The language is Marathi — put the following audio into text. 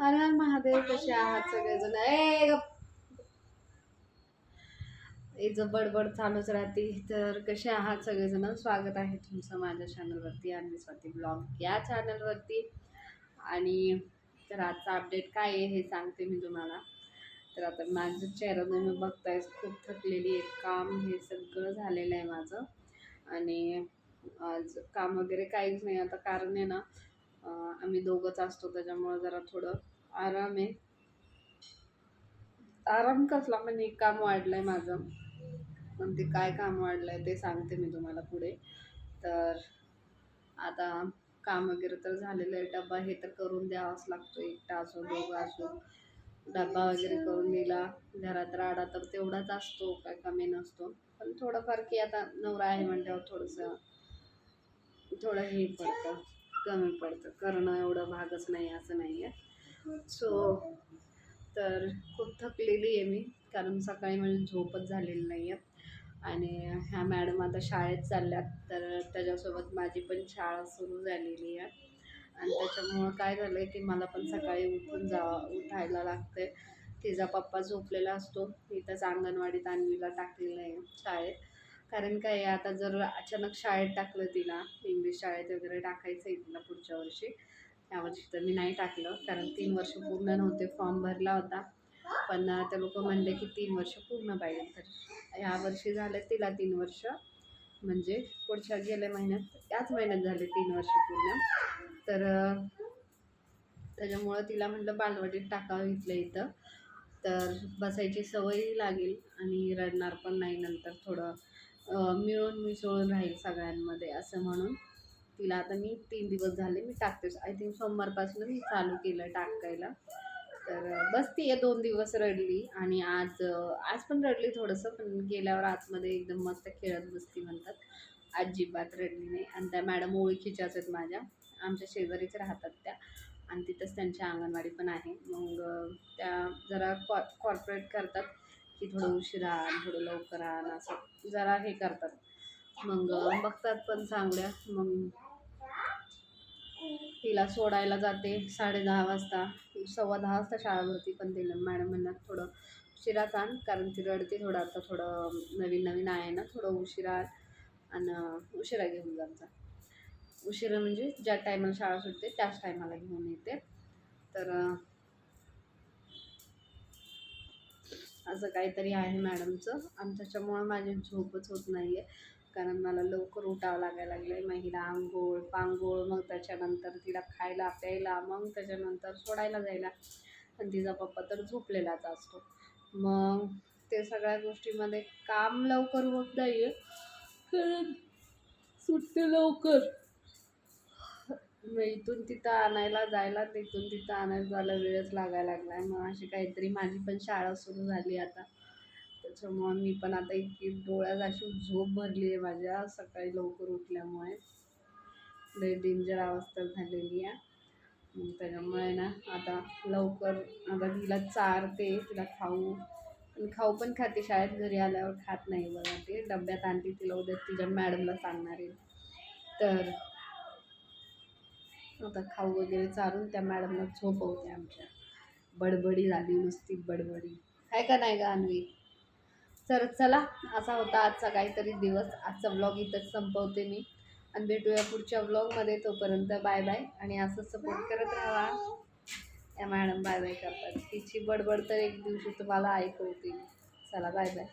हर हर महादेव कसे आहात सगळेजण? ए गप. बडबड चालूच राहते तर कसे आहात सगळेजण? स्वागत आहे तुमचं माझ्या चॅनलवरती आणि स्वाती ब्लॉग या चॅनलवरती आणि तर आजचा अपडेट काय आहे हे सांगते मी तुम्हाला. तर आता माझं चेहरा तुम्ही बघताय खूप थकलेली आहे काम हे सगळं झालेलं आहे माझं. आणि आज काम वगैरे काहीच नाही आता कारण आहे ना आम्ही दोघंच असतो त्याच्यामुळं जरा थोडं आराम आहे. आराम कसला म्हणजे काम वाढलंय माझं. पण ते काय काम वाढलंय ते सांगते मी तुम्हाला पुढे. तर आता काम वगैरे तर झालेलं आहे डबा हे तर करून द्यावाच लागतो एकटा असो दोघं असो. डबा वगैरे करून दिला घरात राडा तर तेवढाच असतो काय कमी नसतो. पण थोडंफार की आता नवरा आहे म्हणल्यावर थोडंसं थोडं हे पडतं. कमी पडतं. करणं एवढं भागच नाही असं नाही आहे सो तर खूप थकलेली आहे मी कारण सकाळी माझी झोपच झालेली नाही आहे आणि ह्या मॅडम आता शाळेत चालल्यात तर त्याच्यासोबत माझी पण शाळा सुरू झालेली आहे. आणि त्याच्यामुळं काय झालं आहे की मला पण सकाळी उठून जा उठायला लागते तिचा पप्पा झोपलेला असतो इथंच अंगणवाडीत आणवीला टाकलेलं आहे शाळेत. कारण काय आता जर अचानक शाळेत टाकलं तिला इंग्लिश शाळेत वगैरे टाकायचं आहे तिला पुढच्या वर्षी यावर्षी तर मी नाही टाकलं कारण तीन वर्ष पूर्ण नव्हते फॉर्म भरला होता. पण ते लोक म्हणले की तीन वर्ष पूर्ण पाहिजे तर ह्या वर्षी झाले तिला तीन वर्ष. म्हणजे पुढच्या गेल्या महिन्यात याच महिन्यात झाले तीन वर्ष पूर्ण. तर त्याच्यामुळं तिला म्हटलं बालवाडीत टाकावं इथल्या इथं. तर बसायची सवयही लागेल आणि रडणार पण नाही नंतर थोडं. मिळून मिसळून राहील सगळ्यांमध्ये असं म्हणून. तिला आता मी तीन दिवस झाले मी टाकतेच. आय थिंक सोमवारपासून मी चालू केलं टाकायला. तर बस बसती आहे दोन दिवस रडली आणि आज आज पण रडली थोडंसं पण गेल्यावर आतमध्ये एकदम मस्त खेळत बसती म्हणतात. अजिबात रडली नाही. आणि त्या मॅडम ओळखीच्याच आहेत माझ्या. आमच्या शेजारीच राहतात त्या. आणि तिथंच त्यांची अंगणवाडी पण आहे. मग त्या जरा कॉ कॉर्पोरेट करतात. की थोडं उशिरा आण थोडं लवकर आण असं जरा हे करतात. मग बघतात पण चांगल्या मग तिला सोडायला जाते साडे दहा वाजता. सव्वा दहा वाजता शाळा भरती पण तिला मॅडम म्हणणार थोडं उशिराच आण कारण ती रडते थोडं आता थोडं नवीन नवीन आहे ना थोडं उशिरा आण. आणि उशिरा घेऊन जात उशिरा म्हणजे ज्या टायमाला शाळा सुटते त्याच टायमाला घेऊन येते. तर असं काहीतरी आहे मॅडमचं. आणि त्याच्यामुळं माझी झोपच होत नाही आहे कारण मला लवकर उठावं लागायला लागलं आहे मग आंघोळ पांघोळ मग त्याच्यानंतर तिला खायला प्यायला मग त्याच्यानंतर सोडायला जायला. आणि तिचा पप्पा तर झोपलेलाच असतो. मग ते सगळ्या गोष्टीमध्ये काम लवकर होत नाही आहे कारण सुटते लवकर. मग इथून तिथं आणायला जायला तिथून तिथं आणायला जायला वेळच लागायला लागला आहे मग अशी काहीतरी माझी पण शाळा सुरू झाली आता. त्याच्यामुळं मी पण आता इतकी डोळ्यात अशी झोप भरली आहे माझ्या सकाळी लवकर उठल्यामुळे. लय डेंजर अवस्था झालेली आहे. मग त्याच्यामुळे ना आता लवकर आता तिला चारते तिला खाऊ आणि खाऊ पण खाते. शाळेत घरी आल्यावर खात नाही बघा ते. डब्यात आणते तिला उद्या तिच्या मॅडमला सांगणार आहे. तर आता खाऊ वगैरे चारून त्या मॅडमला झोपवते आमच्या. बडबडी झाली नुसती बडबडी. आहे का नाही का अन्वी? तर चला असा होता आजचा काहीतरी दिवस. आजचा व्लॉग इथंच संपवते मी. आणि भेटूया पुढच्या व्लॉगमध्ये तोपर्यंत बाय बाय आणि असं सपोर्ट करत राहा. या मॅडम बाय बाय करतात. तिची बडबड तर एक दिवशी तुम्हाला ऐकवते चला बाय बाय